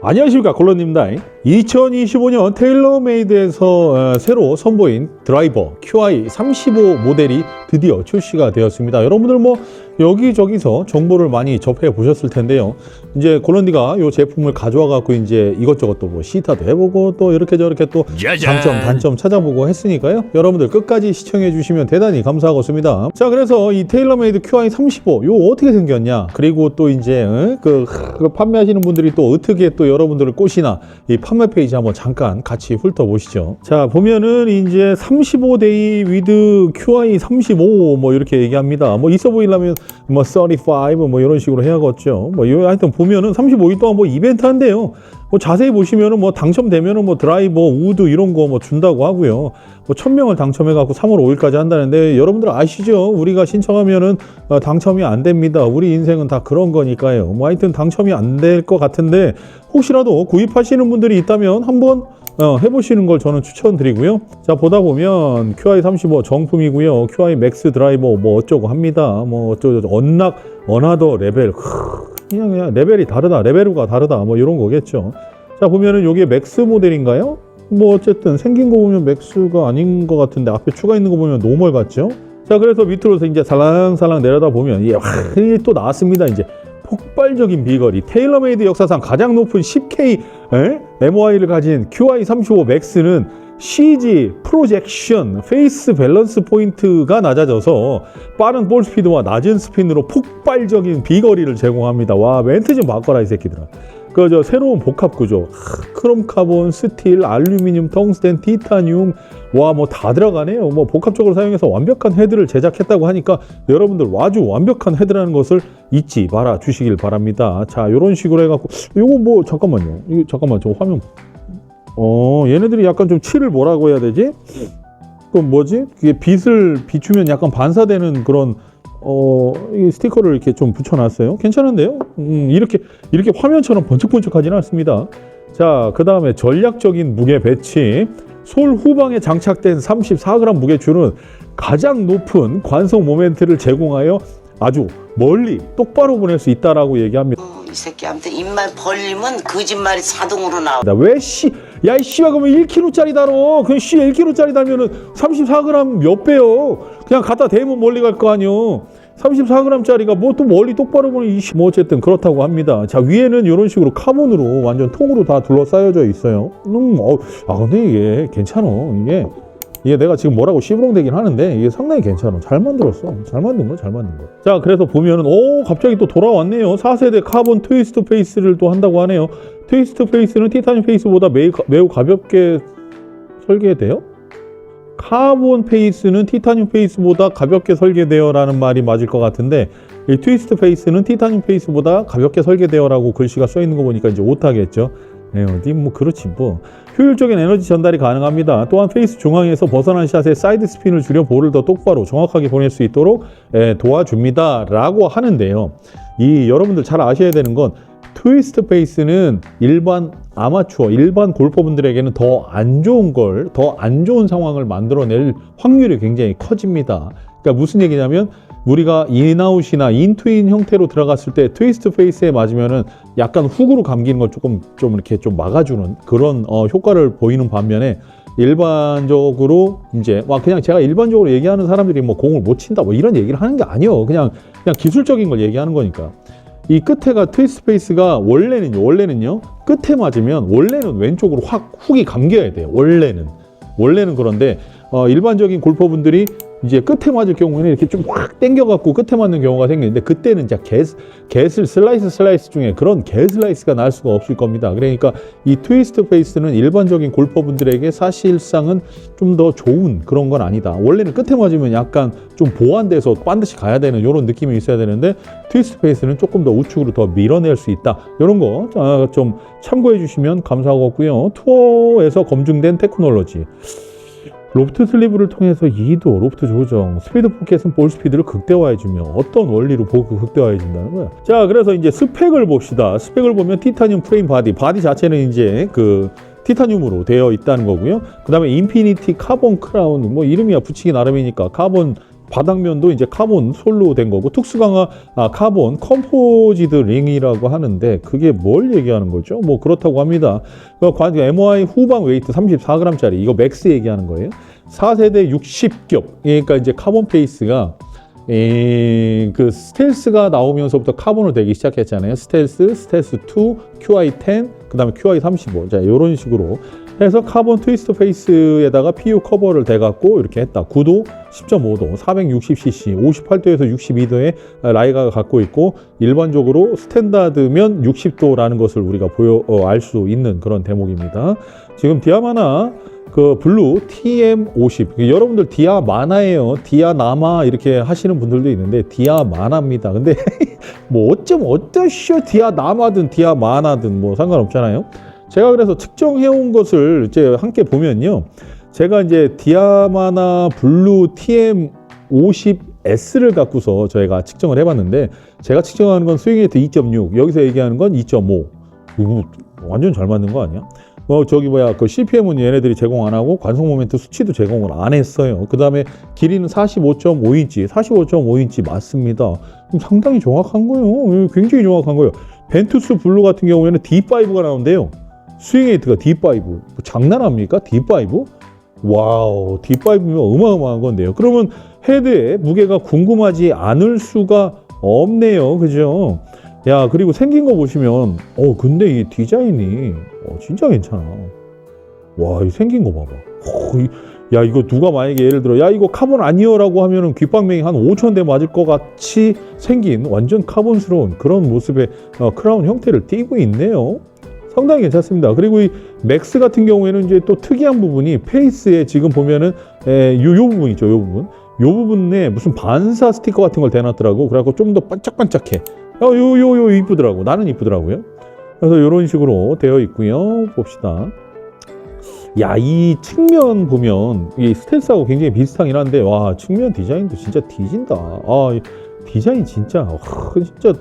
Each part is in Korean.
안녕하십니까 콜론입니다. 2025년 테일러메이드에서 어, 새로 선보인 드라이버 QI35 모델이 드디어 출시가 되었습니다. 여러분들 뭐 여기저기서 정보를 많이 접해 보셨을 텐데요. 이제 콜론디가 이 제품을 가져와 갖고 이제 이것저것 또 뭐 시타도 해보고 또 이렇게 저렇게 또 장점 단점 찾아보고 했으니까요. 여러분들 끝까지 시청해 주시면 대단히 감사하겠습니다. 자 그래서 이 테일러메이드 QI35 요 어떻게 생겼냐? 그리고 또 이제 어? 그, 그 판매하시는 분들이 또 어떻게 또 여러분들을 꼬시나? 이 판매 페이지 한번 잠깐 같이 훑어보시죠. 자 보면은 이제 35데이 위드 QI35 뭐 이렇게 얘기합니다. 뭐 있어 보이려면 뭐 35뭐 이런 식으로 해야겠죠. 뭐요 하여튼 보면은 35일 동안 뭐 이벤트 한대요. 뭐 자세히 보시면은 뭐 당첨되면은 뭐 드라이버 우드 이런 거 뭐 준다고 하고요. 뭐 1000명을 당첨해 갖고 3월 5일까지 한다는데 여러분들 아시죠? 우리가 신청하면은 어, 당첨이 안 됩니다. 우리 인생은 다 그런 거니까요. 뭐 하여튼 당첨이 안 될 것 같은데 혹시라도 구입하시는 분들이 있다면 한번 어, 해보시는 걸 저는 추천드리고요. 자 보다 보면 QI35 정품이고요. QI 맥스 드라이버 뭐 어쩌고 합니다. 뭐 어쩌고 언락 어나더 레벨 크, 그냥 그냥 레벨이 다르다. 레벨우가 다르다. 뭐 이런 거겠죠. 자 보면은 요게 맥스 모델인가요? 뭐 어쨌든 생긴 거 보면 맥스가 아닌 것 같은데 앞에 추가 있는 거 보면 노멀 같죠? 자 그래서 밑으로서 이제 살랑살랑 내려다 보면 이게 확또 나왔습니다. 이제 폭발적인 비거리 테일러메이드 역사상 가장 높은 10K 에? MOI를 가진 QI35 맥스는 CG 프로젝션 페이스 밸런스 포인트가 낮아져서 빠른 볼 스피드와 낮은 스핀으로 폭발적인 비거리를 제공합니다. 와 멘트 좀 바꿔라 이 새끼들아. 그저 새로운 복합 구조 하, 크롬 카본, 스틸, 알루미늄, 텅스텐, 티타늄 와 뭐 다 들어가네요. 뭐 복합적으로 사용해서 완벽한 헤드를 제작했다고 하니까 여러분들 아주 완벽한 헤드라는 것을 잊지 말아 주시길 바랍니다. 자 이런 식으로 해갖고 이거 뭐 잠깐만요. 이거 잠깐만 저 화면 어 얘네들이 약간 좀 칠을 뭐라고 해야 되지? 그 뭐지? 이게 빛을 비추면 약간 반사되는 그런 어, 이 스티커를 이렇게 좀 붙여놨어요. 괜찮은데요? 음, 이렇게, 이렇게 화면처럼 번쩍번쩍하지는 않습니다. 자, 그 다음에 전략적인 무게 배치. 솔 후방에 장착된 34g 무게줄은 가장 높은 관성 모멘트를 제공하여 아주 멀리 똑바로 보낼 수 있다라고 얘기합니다. 어, 이 새끼한테 입만 벌리면 거짓말이 자동으로 나와. 왜 씨, 야, 이 씨가 그러면 1kg짜리 달어. 그냥 씨 1kg짜리 달면은 34g 몇 배요. 그냥 갖다 대면 멀리 갈 거 아니요. 34g짜리가 뭐 또 멀리 똑바로 보는 이씨 뭐 어쨌든 그렇다고 합니다. 자 위에는 이런 식으로 카본으로 완전 통으로 다 둘러싸여져 있어요. 음, 어, 아 근데 이게 괜찮어. 이게 이게 내가 지금 뭐라고 시부렁대긴 하는데 이게 상당히 괜찮아. 잘 만들었어. 잘 만든 거, 잘 만든 거. 자, 그래서 보면은 오 갑자기 또 돌아왔네요. 4세대 카본 트위스트 페이스를 또 한다고 하네요. 트위스트 페이스는 티타늄 페이스보다 매우, 가- 매우 가볍게 설계돼요? 카본 페이스는 티타늄 페이스보다 가볍게 설계되어 라는 말이 맞을 것 같은데 이 트위스트 페이스는 티타늄 페이스보다 가볍게 설계되어 라고 글씨가 써 있는 거 보니까 이제 오타겠죠. 네, 어디 뭐 그렇지 뭐 효율적인 에너지 전달이 가능합니다. 또한 페이스 중앙에서 벗어난 샷의 사이드 스핀을 줄여 볼을 더 똑바로 정확하게 보낼 수 있도록 예, 도와줍니다 라고 하는데요. 이 여러분들 잘 아셔야 되는 건 트위스트 페이스는 일반 아마추어, 일반 골퍼분들에게는 더 안 좋은 걸, 더 안 좋은 상황을 만들어낼 확률이 굉장히 커집니다. 그러니까 무슨 얘기냐면 우리가 인아웃이나 인투인 형태로 들어갔을 때 트위스트 페이스에 맞으면은 약간 훅으로 감기는 걸 조금 좀 이렇게 좀 막아주는 그런 어, 효과를 보이는 반면에 일반적으로 이제 와 그냥 제가 일반적으로 얘기하는 사람들이 뭐 공을 못 친다 뭐 이런 얘기를 하는 게 아니에요. 그냥 그냥 기술적인 걸 얘기하는 거니까. 이 끝에가 트위스트 페이스가 원래는요, 원래는요, 끝에 맞으면 원래는 왼쪽으로 확 훅이 감겨야 돼요. 원래는. 원래는 그런데 어, 일반적인 골퍼분들이 이제 끝에 맞을 경우에는 이렇게 좀 확 당겨갖고 끝에 맞는 경우가 생기는데 그때는 진짜 개, 개슬 슬라이스 슬라이스 중에 그런 개 슬라이스가 날 수가 없을 겁니다. 그러니까 이 트위스트 페이스는 일반적인 골퍼분들에게 사실상은 좀 더 좋은 그런 건 아니다. 원래는 끝에 맞으면 약간 좀 보완돼서 반드시 가야 되는 이런 느낌이 있어야 되는데 트위스트 페이스는 조금 더 우측으로 더 밀어낼 수 있다. 이런 거 좀 참고해 주시면 감사하겠고요. 투어에서 검증된 테크놀로지. 로프트 슬리브를 통해서 2도 로프트 조정, 스피드 포켓은 볼 스피드를 극대화해주며 어떤 원리로 보고 극대화해준다는 거야. 자, 그래서 이제 스펙을 봅시다. 스펙을 보면 티타늄 프레임 바디, 바디 자체는 이제 그 티타늄으로 되어 있다는 거고요. 그 다음에 인피니티 카본 크라운, 뭐 이름이야 붙이기 나름이니까 카본 바닥면도 이제 카본 솔로 된 거고 특수강화 아, 카본 컴포지드 링이라고 하는데 그게 뭘 얘기하는 거죠? 뭐 그렇다고 합니다. 그 관- MOI 후방 웨이트 34g짜리 이거 맥스 얘기하는 거예요. 4세대 60겹 그러니까 이제 카본 페이스가 이, 그 스텔스가 나오면서부터 카본으로 되기 시작했잖아요. 스텔스, 스텔스 2, QI10, 그 다음에 QI35. 자, 이런 식으로 해서 카본 트위스트 페이스에다가 PU 커버를 대갖고 이렇게 했다. 9도, 10.5도, 460cc, 58도에서 62도의 라이가가 갖고 있고 일반적으로 스탠다드면 60도라는 것을 우리가 보여 알수 있는 그런 대목입니다. 지금 디아마나 그 블루 TM50 여러분들 디아 마나예요. 디아 나마 이렇게 하시는 분들도 있는데 디아 마나입니다. 근데 뭐 어쩜 어떠시오 디아 나마든 디아 마나든 뭐 상관없잖아요 제가 그래서 측정해 온 것을 이제 함께 보면요 제가 이제 디아마나 블루 TM50S를 갖고서 저희가 측정을 해봤는데 제가 측정하는 건 스윙레이트 2.6 여기서 얘기하는 건 2.5 이거 완전 잘 맞는 거 아니야? 뭐 저기 뭐야 그 CPM은 얘네들이 제공 안 하고 관성 모멘트 수치도 제공을 안 했어요. 그 다음에 길이는 45.5인치, 45.5인치 맞습니다. 상당히 정확한 거예요. 예, 굉장히 정확한 거예요. 벤투스 블루 같은 경우에는 D5가 나오는데요. 스윙에이트가 D5 뭐 장난합니까? D5? 와우 D5면 어마어마한 건데요. 그러면 헤드의 무게가 궁금하지 않을 수가 없네요. 그죠? 야 그리고 생긴 거 보시면 어 근데 이 디자인이 어, 진짜 괜찮아 와 이 생긴 거 봐봐 어, 이- 야 이거 누가 만약에 예를 들어 야 이거 카본 아니요라고 하면은 귓방맹이 한 5천 대 맞을 것 같이 생긴 완전 카본스러운 그런 모습의 어, 크라운 형태를 띠고 있네요 상당히 괜찮습니다 그리고 이 맥스 같은 경우에는 이제 또 특이한 부분이 페이스에 지금 보면은 에, 요, 요 부분 있죠 요 부분 요 부분에 무슨 반사 스티커 같은 걸 대놨더라고 그래갖고 좀 더 반짝반짝해 어, 요, 요, 요 이쁘더라고. 나는 이쁘더라고요. 그래서 이런 식으로 되어 있고요. 봅시다. 야, 이 측면 보면 이 스텔스하고 굉장히 비슷하긴 한데 와, 측면 디자인도 진짜 뒤진다. 아, 이 디자인 진짜 와, 진짜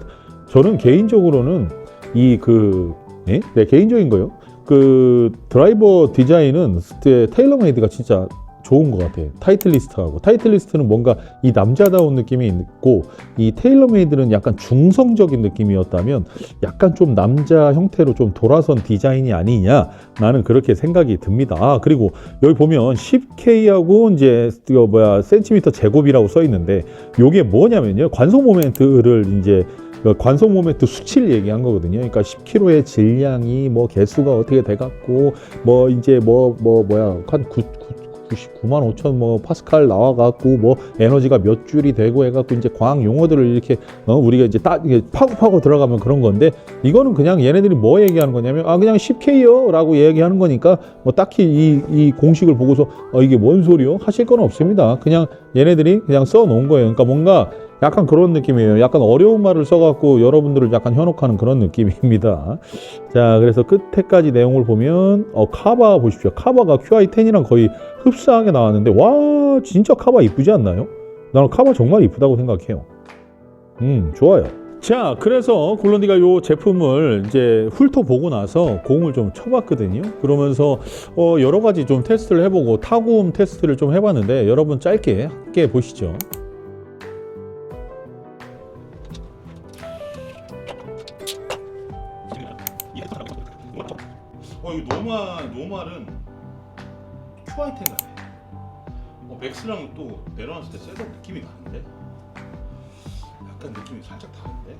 저는 개인적으로는 이그 네? 네, 개인적인 거요. 그 드라이버 디자인은 테- 테일러메이드가 진짜 좋은 것 같아요. 타이틀리스트하고 타이틀리스트는 뭔가 이 남자다운 느낌이 있고 이 테일러메이드는 약간 중성적인 느낌이었다면 약간 좀 남자 형태로 좀 돌아선 디자인이 아니냐 나는 그렇게 생각이 듭니다. 아, 그리고 여기 보면 10K하고 이제 이거 뭐야 센티미터 제곱이라고 써 있는데 요게 뭐냐면요 관성 모멘트를 이제 그 관성 모멘트 수치를 얘기한 거거든요. 그러니까 10kg의 질량이 뭐 개수가 어떻게 돼갖고 뭐 이제 뭐뭐 뭐야 한 9, 99만 5천 뭐 파스칼 나와갖고 뭐 에너지가 몇 줄이 되고 해갖고 이제 과학 용어들을 이렇게 어 우리가 이제 따 이게 파고 파고 들어가면 그런 건데 이거는 그냥 얘네들이 뭐 얘기하는 거냐면 아 그냥 10K요라고 얘기하는 거니까 뭐 딱히 이, 이 공식을 보고서 어 이게 뭔 소리요 하실 건 없습니다. 그냥 얘네들이 그냥 써 놓은 거예요. 그러니까 뭔가 약간 그런 느낌이에요. 약간 어려운 말을 써갖고 여러분들을 약간 현혹하는 그런 느낌입니다. 자, 그래서 끝에까지 내용을 보면 어 카바 보십시오. 카바가 QI10이랑 거의 흡사하게 나왔는데 와 진짜 카바 이쁘지 않나요? 나는 카바 정말 이쁘다고 생각해요. 음 좋아요. 자 그래서 굴런디가 요 제품을 이제 훑어보고 나서 공을 좀 쳐봤거든요. 그러면서 어, 여러 가지 좀 테스트를 해보고 타구음 테스트를 좀 해봤는데 여러분 짧게 함께 보시죠. 어 이거 노말 노말은 QI10 같아. 어 맥스랑 또 내려놨을 때 셋업 느낌이 나는데. 약간 느낌이 살짝 다른데.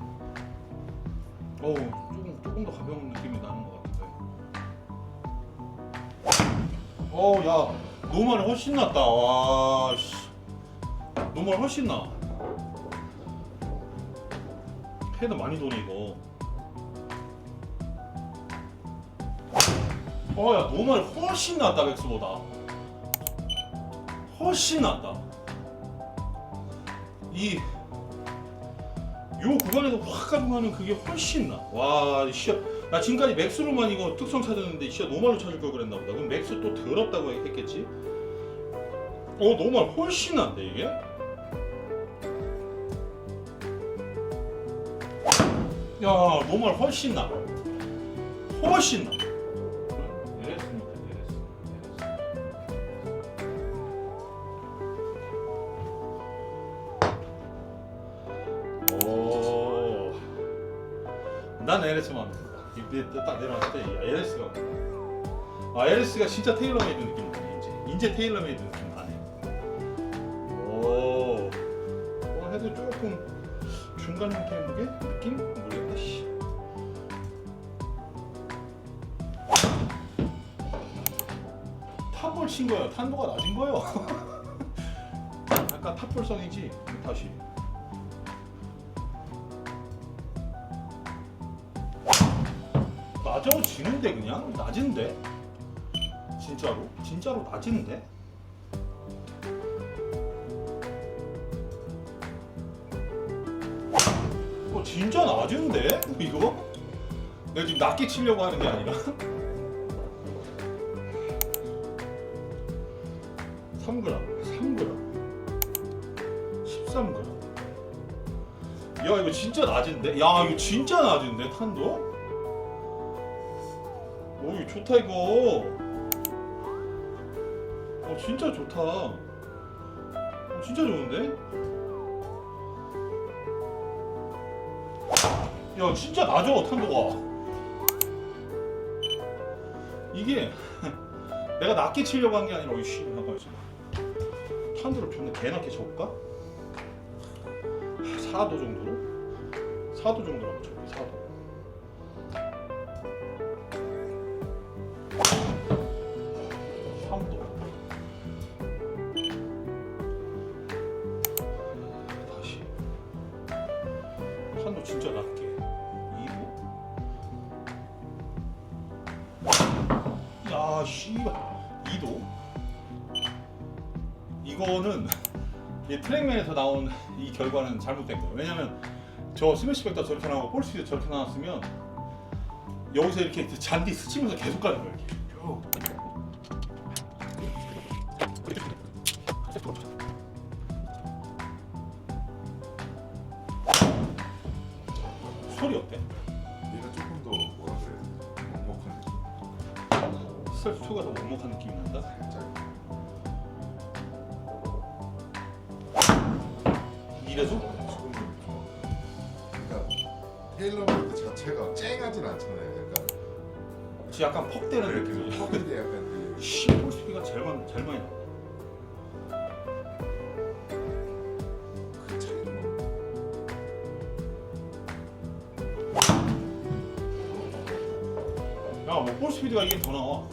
어 조금 조금 더 가벼운 느낌이 나는 것 같은데. 어야 노말이 훨씬 낫다. 와 씨. 노말 훨씬 나. 헤드 많이 도네 이거. 어야 노말 훨씬 낫다 맥스보다. 훨씬 낫다. 이 요 구간에서 확 가동하는 그게 훨씬 나와 씨야. 나 지금까지 맥스로만 이거 특성 찾았는데 씨야 노말로 찾을 걸 그랬나 보다. 그럼 맥스 또 더럽다고 했겠지? 어 노말 훨씬 난데 이게? 야 노말 훨씬 나. 훨씬 나 난 LS 마음에 든다. 이때 딱 내려왔을 때 야, LS가 아 LS가 진짜 테일러메이드 느낌 나네 이제 이제 테일러메이드 느낌 나네. 오, 어, 해도 조금 중간 형태의 무게 느낌 모르겠다. 씨. 탑볼 친 거예요. 탄도가 낮은 거예요. 약간 탑볼성이지 다시. 지는데 그냥? 낮은데? 진짜로? 진짜로 낮은데? 어 진짜 낮은데? 이거? 내가 지금 낮게 치려고 하는 게 아니라. 3g 3g 13g 야 이거 진짜 낮은데? 야 이거 진짜 낮은데 탄도 좋다 이거. 어 진짜 좋다. 어 진짜 좋은데? 야 진짜 낮아 탄도가. 이게 내가 낮게 치려고 한 게 아니라 잠깐만 있어 탄도를 존나 개낮게 쳐볼까? 4도 정도로? 4도 정도로 한번 쳐 이 트랙맨에서 나온 이 결과는 잘못된 거예요 왜냐면 저 스매시 백도 저렇게 나오고 볼스피드 저렇게 나왔으면 여기서 이렇게 잔디 스치면서 계속 가는 거예요 이렇게. 소리 어때? 얘가 조금 더 뭐라 그래 먹먹한 느낌 스트레스 2가 더 먹먹한 느낌이 난다? 살짝 더 좋아 그러니까 테일러메이드 자체가 쨍하진 않잖아요. 약간 지금 약간 퍽대는 이렇게 느낌이야 퍽인데 약간 그 씨, 볼스피드가 제일 많, 제일 많이 나 그 차이는 뭐? 야, 뭐 볼스피드가 이게 더 나와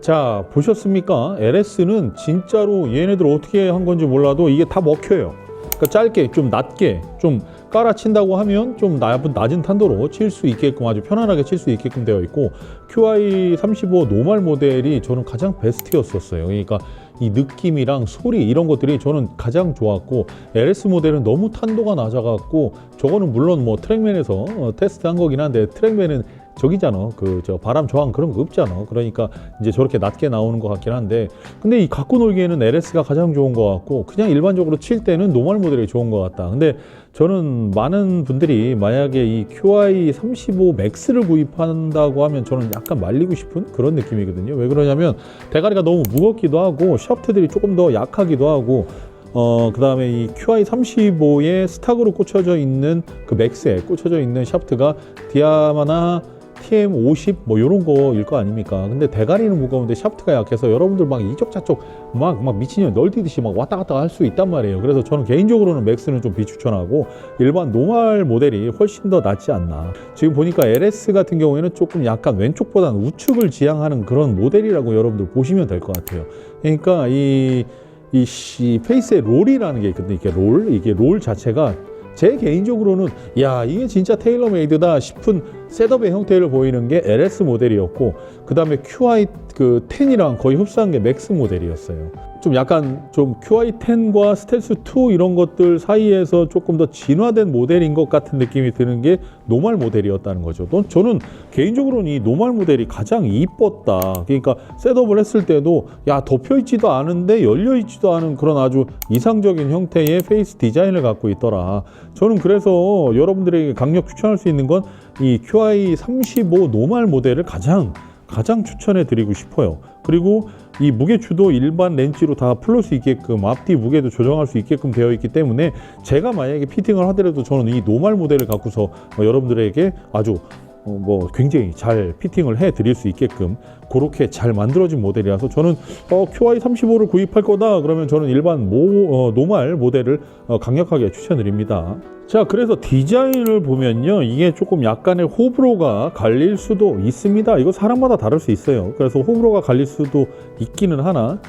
자 보셨습니까? LS는 진짜로 얘네들 어떻게 한 건지 몰라도 이게 다 먹혀요. 그러니까 짧게 좀 낮게 좀 깔아친다고 하면 좀 낮은, 낮은 탄도로 칠 수 있게끔 아주 편안하게 칠 수 있게끔 되어 있고 QI 35 노멀 모델이 저는 가장 베스트였었어요. 그러니까 이 느낌이랑 소리 이런 것들이 저는 가장 좋았고 LS 모델은 너무 탄도가 낮아갖고 저거는 물론 뭐 트랙맨에서 어, 테스트한 거긴 한데 트랙맨은 저기잖아. 그 저 바람 저항 그런 거 없잖아. 그러니까 이제 저렇게 낮게 나오는 것 같긴 한데 근데 이 갖고 놀기에는 LS가 가장 좋은 것 같고 그냥 일반적으로 칠 때는 노멀 모델이 좋은 것 같다. 근데 저는 많은 분들이 만약에 이 QI 35 맥스를 구입한다고 하면 저는 약간 말리고 싶은 그런 느낌이거든요. 왜 그러냐면 대가리가 너무 무겁기도 하고 샤프트들이 조금 더 약하기도 하고 어, 그 다음에 이 QI 35에 스탁으로 꽂혀져 있는 그 맥스에 꽂혀져 있는 샤프트가 디아마나 TM50 뭐 요런 거일 거 아닙니까? 근데 대가리는 무거운데 샤프트가 약해서 여러분들 막 이쪽저쪽 막, 막 미친년 널뛰듯이 막 왔다 갔다 할 수 있단 말이에요. 그래서 저는 개인적으로는 맥스는 좀 비추천하고 일반 노멀 모델이 훨씬 더 낫지 않나. 지금 보니까 LS 같은 경우에는 조금 약간 왼쪽보다는 우측을 지향하는 그런 모델이라고 여러분들 보시면 될 것 같아요. 그러니까 이 이 씨, 페이스의 롤이라는 게 있거든요. 이게 롤, 이게 롤 자체가 제 개인적으로는 야 이게 진짜 테일러 메이드다 싶은 셋업의 형태를 보이는 게 LS 모델이었고 그 다음에 QI 그 10이랑 거의 흡사한 게 맥스 모델이었어요. 좀 약간 좀 QI 10과 스텔스 2 이런 것들 사이에서 조금 더 진화된 모델인 것 같은 느낌이 드는 게 노멀 모델이었다는 거죠. 또 저는 개인적으로는 이 노멀 모델이 가장 이뻤다. 그러니까 셋업을 했을 때도 야 덮여 있지도 않은데 열려 있지도 않은 그런 아주 이상적인 형태의 페이스 디자인을 갖고 있더라. 저는 그래서 여러분들에게 강력 추천할 수 있는 건 이 QI 35 노멀 모델을 가장 가장 추천해 드리고 싶어요. 그리고 이 무게추도 일반 렌치로 다 풀을 수 있게끔 앞뒤 무게도 조정할 수 있게끔 되어 있기 때문에 제가 만약에 피팅을 하더라도 저는 이 노말 모델을 갖고서 어, 여러분들에게 아주 어, 뭐 굉장히 잘 피팅을 해 드릴 수 있게끔 그렇게 잘 만들어진 모델이라서 저는 어, QI35를 구입할 거다 그러면 저는 일반 모, 어, 노말 모델을 어, 강력하게 추천드립니다. 자 그래서 디자인을 보면요 이게 조금 약간의 호불호가 갈릴 수도 있습니다. 이거 사람마다 다를 수 있어요. 그래서 호불호가 갈릴 수도 있기는 하나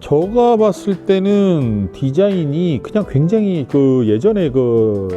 제가 봤을 때는 디자인이 그냥 굉장히 그 예전에 그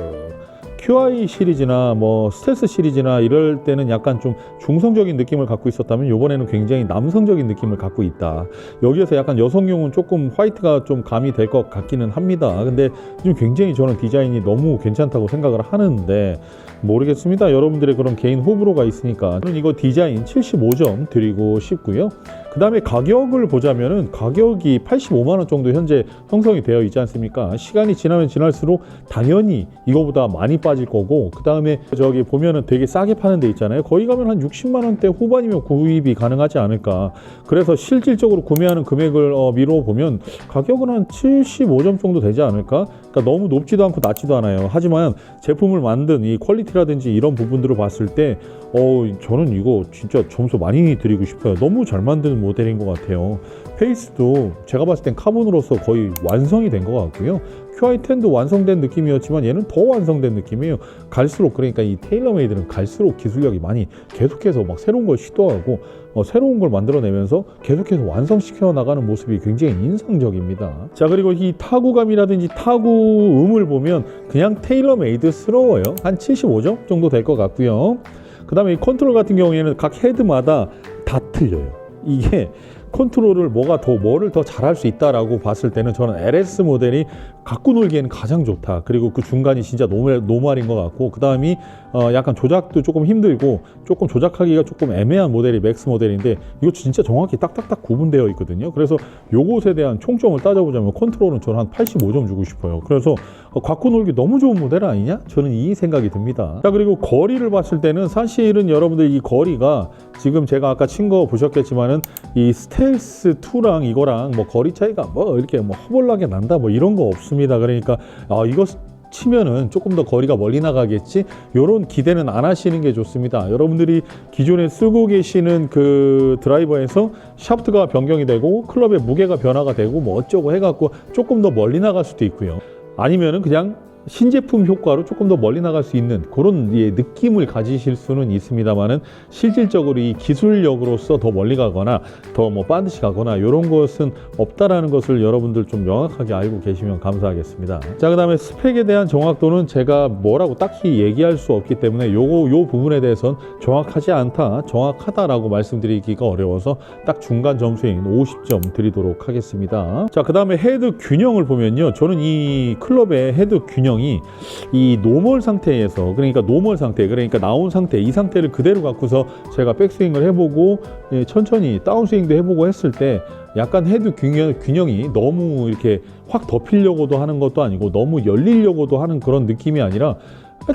QI 시리즈나 뭐 스텔스 시리즈나 이럴 때는 약간 좀 중성적인 느낌을 갖고 있었다면 이번에는 굉장히 남성적인 느낌을 갖고 있다. 여기에서 약간 여성용은 조금 화이트가 좀 감이 될 것 같기는 합니다. 근데 지금 굉장히 저는 디자인이 너무 괜찮다고 생각을 하는데 모르겠습니다. 여러분들의 그런 개인 호불호가 있으니까 저는 이거 디자인 75점 드리고 싶고요. 그 다음에 가격을 보자면은 가격이 85만 원 정도 현재 형성이 되어 있지 않습니까? 시간이 지나면 지날수록 당연히 이거보다 많이 빠질 거고 그 다음에 저기 보면은 되게 싸게 파는 데 있잖아요. 거기 가면 한 60만 원대 후반이면 구입이 가능하지 않을까. 그래서 실질적으로 구매하는 금액을 어, 미뤄 보면 가격은 한 75점 정도 되지 않을까. 그러니까 너무 높지도 않고 낮지도 않아요. 하지만 제품을 만든 이 퀄리티라든지 이런 부분들을 봤을 때 어, 저는 이거 진짜 점수 많이 드리고 싶어요. 너무 잘 만든 모델인 것 같아요. 페이스도 제가 봤을 땐 카본으로서 거의 완성이 된 것 같고요. QI10도 완성된 느낌이었지만 얘는 더 완성된 느낌이에요. 갈수록 그러니까 이 테일러메이드는 갈수록 기술력이 많이 계속해서 막 새로운 걸 시도하고 어, 새로운 걸 만들어내면서 계속해서 완성시켜 나가는 모습이 굉장히 인상적입니다. 자 그리고 이 타구감이라든지 타구음을 보면 그냥 테일러메이드스러워요. 한 75점 정도 될 것 같고요. 그 다음에 이 컨트롤 같은 경우에는 각 헤드마다 다 틀려요. 이게 컨트롤을 뭐가 더 뭐를 더 잘할 수 있다라고 봤을 때는 저는 LS 모델이 갖고 놀기에는 가장 좋다. 그리고 그 중간이 진짜 노멀, 노멀인 것 같고 그 다음이 어 약간 조작도 조금 힘들고 조금 조작하기가 조금 애매한 모델이 맥스 모델인데 이거 진짜 정확히 딱딱딱 구분되어 있거든요. 그래서 요것에 대한 총점을 따져보자면 컨트롤은 저는 한 85점 주고 싶어요. 그래서 어, 갖고 놀기 너무 좋은 모델 아니냐? 저는 이 생각이 듭니다. 자 그리고 거리를 봤을 때는 사실은 여러분들 이 거리가 지금 제가 아까 친 거 보셨겠지만은 이 스텔스 2랑 이거랑 뭐 거리 차이가 뭐 이렇게 뭐 허벌나게 난다 뭐 이런 거 없습니다. 그러니까 아 이거 치면은 조금 더 거리가 멀리 나가겠지 요런 기대는 안 하시는 게 좋습니다 여러분들이 기존에 쓰고 계시는 그 드라이버에서 샤프트가 변경이 되고 클럽의 무게가 변화가 되고 뭐 어쩌고 해갖고 조금 더 멀리 나갈 수도 있고요 아니면은 그냥 신제품 효과로 조금 더 멀리 나갈 수 있는 그런 예, 느낌을 가지실 수는 있습니다만은 실질적으로 이 기술력으로서 더 멀리 가거나 더 뭐 반드시 가거나 이런 것은 없다라는 것을 여러분들 좀 명확하게 알고 계시면 감사하겠습니다. 자, 그다음에 스펙에 대한 정확도는 제가 뭐라고 딱히 얘기할 수 없기 때문에 요거 요 부분에 대해서는 정확하지 않다, 정확하다라고 말씀드리기가 어려워서 딱 중간 점수인 50점 드리도록 하겠습니다. 자, 그다음에 헤드 균형을 보면요. 저는 이 클럽의 헤드 균형 이이 노멀 상태에서 그러니까 노멀 상태 그러니까 나온 상태 이 상태를 그대로 갖고서 제가 백스윙을 해보고 예, 천천히 다운스윙도 해보고 했을 때 약간 헤드 균형, 균형 이 너무 이렇게 확 덮이려고도 하는 것도 아니고 너무 열리려고도 하는 그런 느낌이 아니라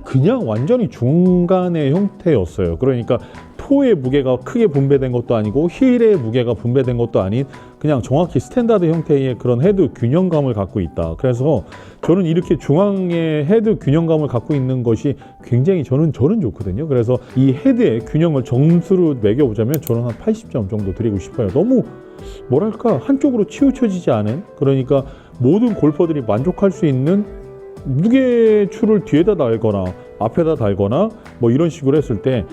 그냥 완전히 중간의 형태였어요. 그러니까 토의 무게가 크게 분배된 것도 아니고 힐의 무게가 분배된 것도 아닌 그냥 정확히 스탠다드 형태의 그런 헤드 균형감을 갖고 있다. 그래서 저는 이렇게 중앙에 헤드 균형감을 갖고 있는 것이 굉장히 저는 저는 좋거든요. 그래서 이 헤드의 균형을 점수로 매겨보자면 저는 한 80점 정도 드리고 싶어요. 너무 뭐랄까 한쪽으로 치우쳐지지 않은 그러니까 모든 골퍼들이 만족할 수 있는 무게추를 뒤에다 달거나 앞에다 달거나 뭐 이런 식으로 했을 때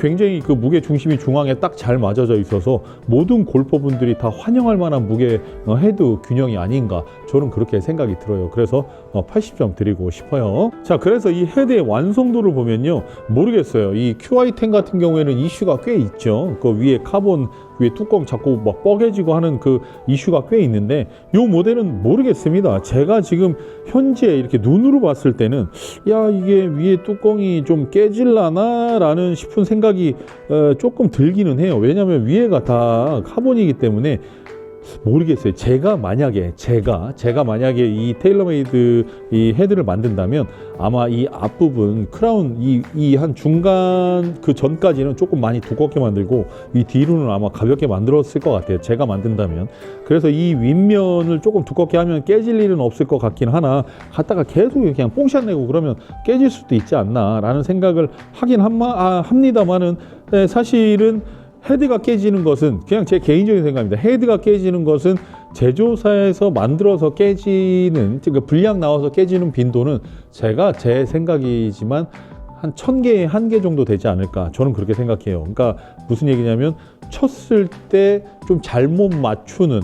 굉장히 그 무게 중심이 중앙에 딱 잘 맞아져 있어서 모든 골퍼분들이 다 환영할 만한 무게 어, 헤드 균형이 아닌가 저는 그렇게 생각이 들어요. 그래서 어, 80점 드리고 싶어요. 자, 그래서 이 헤드의 완성도를 보면요. 모르겠어요. 이 QI10 같은 경우에는 이슈가 꽤 있죠. 그 위에 카본 위에 뚜껑 자꾸 막 뻐개지고 하는 그 이슈가 꽤 있는데 이 모델은 모르겠습니다. 제가 지금 현재 이렇게 눈으로 봤을 때는 야 이게 위에 뚜 껑이 좀 깨질라나 라는 싶은 생각이 어, 조금 들기는 해요. 왜냐하면 위에가 다 카본이기 때문에 모르겠어요. 제가 만약에 제가 제가 만약에 이 테일러메이드 이 헤드를 만든다면 아마 이 앞부분 크라운 이 이 한 중간 그 전까지는 조금 많이 두껍게 만들고 이 뒤로는 아마 가볍게 만들었을 것 같아요. 제가 만든다면 그래서 이 윗면을 조금 두껍게 하면 깨질 일은 없을 것 같긴 하나 갖다가 계속 그냥 뽕샷 내고 그러면 깨질 수도 있지 않나라는 생각을 하긴 한마, 아, 합니다만은 네, 사실은 헤드가 깨지는 것은 그냥 제 개인적인 생각입니다. 헤드가 깨지는 것은 제조사에서 만들어서 깨지는 그 불량 나와서 깨지는 빈도는 제가 제 생각이지만 한 천 개에 한 개 정도 되지 않을까 저는 그렇게 생각해요. 그러니까 무슨 얘기냐면 쳤을 때 좀 잘못 맞추는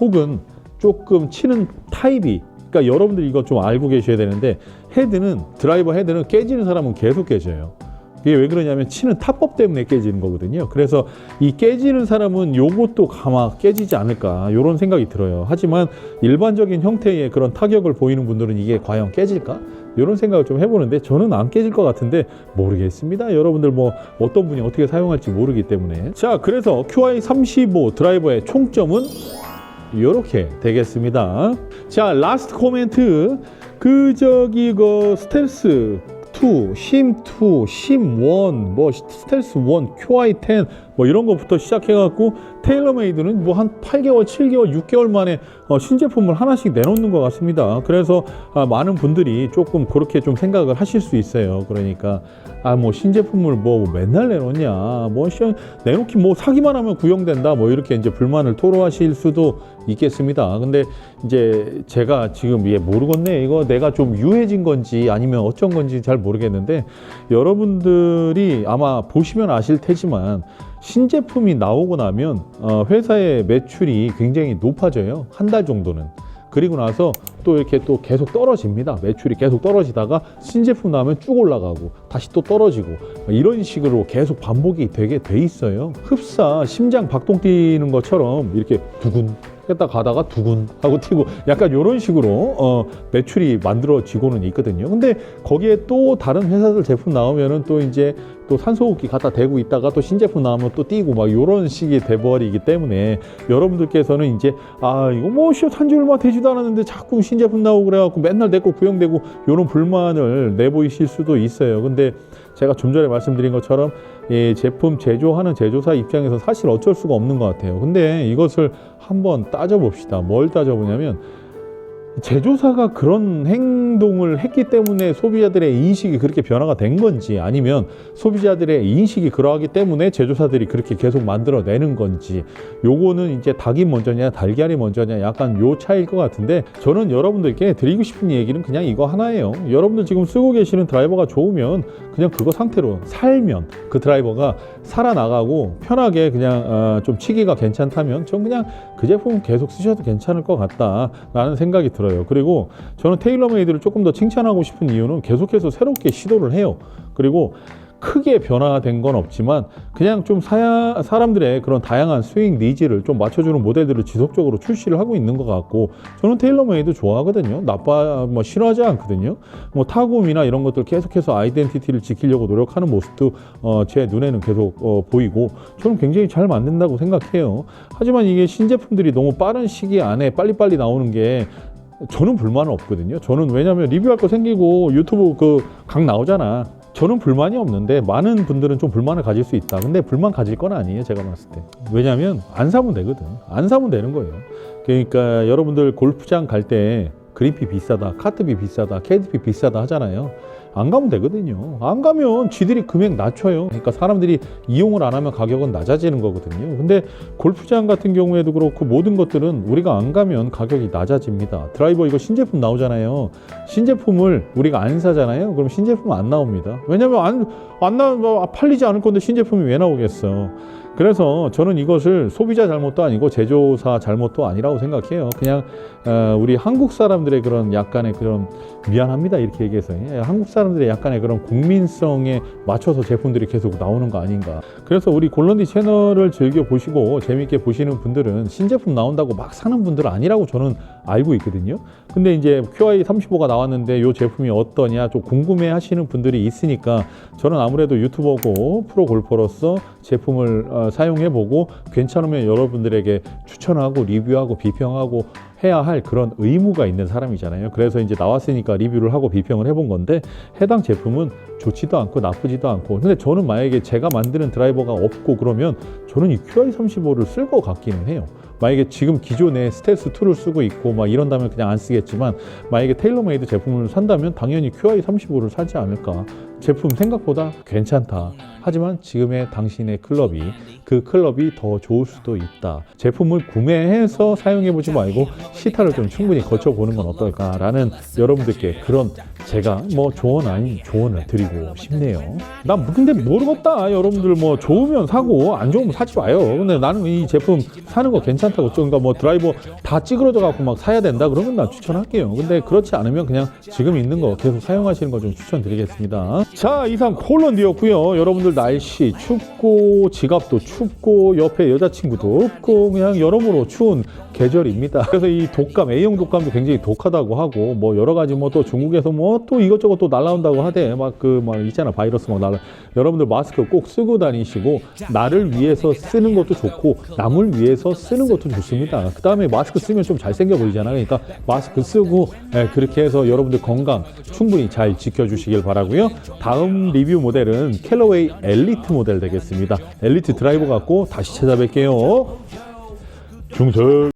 혹은 조금 치는 타입이 그러니까 여러분들 이거 좀 알고 계셔야 되는데 헤드는 드라이버 헤드는 깨지는 사람은 계속 깨져요. 이게 왜 그러냐면 치는 타법 때문에 깨지는 거거든요. 그래서 이 깨지는 사람은 요것도 가마 깨지지 않을까 이런 생각이 들어요. 하지만 일반적인 형태의 그런 타격을 보이는 분들은 이게 과연 깨질까? 이런 생각을 좀 해보는데 저는 안 깨질 것 같은데 모르겠습니다. 여러분들 뭐 어떤 분이 어떻게 사용할지 모르기 때문에 자 그래서 QI35 드라이버의 총점은 이렇게 되겠습니다. 자, 라스트 코멘트. 그 저기 그 스텔스 2, 심2, 심1, 뭐 스텔스 1, QI10 뭐 이런 거부터 시작해갖고 테일러메이드는 뭐 한 8개월, 7개월, 6개월 만에 어, 신제품을 하나씩 내놓는 것 같습니다. 그래서 아, 많은 분들이 조금 그렇게 좀 생각을 하실 수 있어요. 그러니까 아 뭐 신제품을 뭐 맨날 내놓냐, 뭐 시- 내놓기 뭐 사기만 하면 구형된다, 뭐 이렇게 이제 불만을 토로하실 수도 있겠습니다. 근데 이제 제가 지금 이게 모르겠네. 이거 내가 좀 유해진 건지 아니면 어쩐 건지 잘 모르겠는데 여러분들이 아마 보시면 아실 테지만 신제품이 나오고 나면 어, 회사의 매출이 굉장히 높아져요. 한 달 정도는. 그리고 나서 또 이렇게 또 계속 떨어집니다. 매출이 계속 떨어지다가 신제품 나오면 쭉 올라가고 다시 또 떨어지고 이런 식으로 계속 반복이 되게 돼 있어요. 흡사 심장 박동 뛰는 것처럼 이렇게 두근 했다 가다가 두근 하고 튀고 약간 이런 식으로 어, 매출이 만들어지고는 있거든요. 근데 거기에 또 다른 회사들 제품 나오면은 또 이제 또 산소호흡기 갖다 대고 있다가 또 신제품 나오면 또 뛰고 막 이런 식이 돼버리기 때문에 여러분들께서는 이제 아 이거 뭐 산지 얼마 되지도 않았는데 자꾸 신제품 나오고 그래갖고 맨날 내 거 구형되고 이런 불만을 내보이실 수도 있어요. 근데 제가 좀 전에 말씀드린 것처럼 이 제품 제조하는 제조사 입장에서 사실 어쩔 수가 없는 것 같아요. 근데 이것을 한번 따져봅시다. 뭘 따져보냐면 제조사가 그런 행동을 했기 때문에 소비자들의 인식이 그렇게 변화가 된 건지 아니면 소비자들의 인식이 그러하기 때문에 제조사들이 그렇게 계속 만들어내는 건지 요거는 이제 닭이 먼저냐 달걀이 먼저냐 약간 요 차이일 것 같은데 저는 여러분들께 드리고 싶은 얘기는 그냥 이거 하나예요. 여러분들 지금 쓰고 계시는 드라이버가 좋으면 그냥 그거 상태로 살면 그 드라이버가 살아나가고 편하게 그냥 어, 좀 치기가 괜찮다면 전 그냥 그 제품 계속 쓰셔도 괜찮을 것 같다라는 생각이 들어요. 그리고 저는 테일러메이드를 조금 더 칭찬하고 싶은 이유는 계속해서 새롭게 시도를 해요. 그리고 크게 변화된 건 없지만 그냥 좀 사야, 사람들의 그런 다양한 스윙 니즈를 좀 맞춰주는 모델들을 지속적으로 출시를 하고 있는 것 같고 저는 테일러메이드 좋아하거든요. 나빠 뭐 싫어하지 않거든요. 뭐 타곰이나 이런 것들 계속해서 아이덴티티를 지키려고 노력하는 모습도 어, 제 눈에는 계속 어, 보이고 저는 굉장히 잘 만든다고 생각해요. 하지만 이게 신제품들이 너무 빠른 시기 안에 빨리빨리 나오는 게 저는 불만은 없거든요. 저는 왜냐하면 리뷰할 거 생기고 유튜브 그 강 나오잖아. 저는 불만이 없는데 많은 분들은 좀 불만을 가질 수 있다. 근데 불만 가질 건 아니에요. 제가 봤을 때. 왜냐하면 안 사면 되거든. 안 사면 되는 거예요. 그러니까 여러분들 골프장 갈 때 그린피 비싸다, 카트비 비싸다, 캐디피 비싸다 하잖아요. 안 가면 되거든요. 안 가면 쥐들이 금액 낮춰요. 그러니까 사람들이 이용을 안 하면 가격은 낮아지는 거거든요. 근데 골프장 같은 경우에도 그렇고 모든 것들은 우리가 안 가면 가격이 낮아집니다. 드라이버 이거 신제품 나오잖아요. 신제품을 우리가 안 사잖아요. 그럼 신제품 안 나옵니다. 왜냐면 안, 안 나, 뭐 팔리지 않을 건데 신제품이 왜 나오겠어. 그래서 저는 이것을 소비자 잘못도 아니고 제조사 잘못도 아니라고 생각해요. 그냥 어, 우리 한국 사람들의 그런 약간의 그런 미안합니다 이렇게 얘기해서 예, 한국 사람들의 약간의 그런 국민성에 맞춰서 제품들이 계속 나오는 거 아닌가. 그래서 우리 골런디 채널을 즐겨 보시고 재밌게 보시는 분들은 신제품 나온다고 막 사는 분들 아니라고 저는 알고 있거든요. 근데 이제 QI35가 나왔는데 이 제품이 어떠냐 좀 궁금해 하시는 분들이 있으니까 저는 아무래도 유튜버고 프로 골퍼로서 제품을 어, 사용해 보고 괜찮으면 여러분들에게 추천하고 리뷰하고 비평하고 해야 할 그런 의무가 있는 사람이잖아요. 그래서 이제 나왔으니까 리뷰를 하고 비평을 해본 건데 해당 제품은 좋지도 않고 나쁘지도 않고 근데 저는 만약에 제가 만드는 드라이버가 없고 그러면 저는 이 QI35를 쓸 것 같기는 해요. 만약에 지금 기존에 스텔스 2를 쓰고 있고 막 이런다면 그냥 안 쓰겠지만 만약에 테일러메이드 제품을 산다면 당연히 QI35를 사지 않을까. 제품 생각보다 괜찮다. 하지만 지금의 당신의 클럽이 그 클럽이 더 좋을 수도 있다. 제품을 구매해서 사용해 보지 말고 시타를 좀 충분히 거쳐 보는 건 어떨까라는 여러분들께 그런 제가 뭐 조언 아닌 조언을 드리고 싶네요. 난 근데 모르겠다. 여러분들 뭐 좋으면 사고 안 좋으면 사지 마요. 근데 나는 이 제품 사는 거 괜찮다고 그러니까 뭐 드라이버 다 찌그러져 갖고 막 사야 된다 그러면 난 추천할게요. 근데 그렇지 않으면 그냥 지금 있는 거 계속 사용하시는 거 좀 추천드리겠습니다. 자 이상 콜런디였고요. 여러분들 날씨 춥고 지갑도 춥고 옆에 여자친구도 없고 그냥 여러모로 추운 계절입니다. 그래서 이 독감 A형 독감도 굉장히 독하다고 하고 뭐 여러 가지 뭐 또 중국에서 뭐 또 이것저것 또 날라온다고 하대 막 그 막 있잖아 바이러스 막 날라. 여러분들 마스크 꼭 쓰고 다니시고 나를 위해서 쓰는 것도 좋고 남을 위해서 쓰는 것도 좋습니다. 그 다음에 마스크 쓰면 좀 잘생겨 보이잖아. 그러니까 마스크 쓰고 예, 그렇게 해서 여러분들 건강 충분히 잘 지켜주시길 바라고요. 다음 리뷰 모델은 캘러웨이 엘리트 모델 되겠습니다. 엘리트 드라이버 갖고 다시 찾아뵐게요. 중세.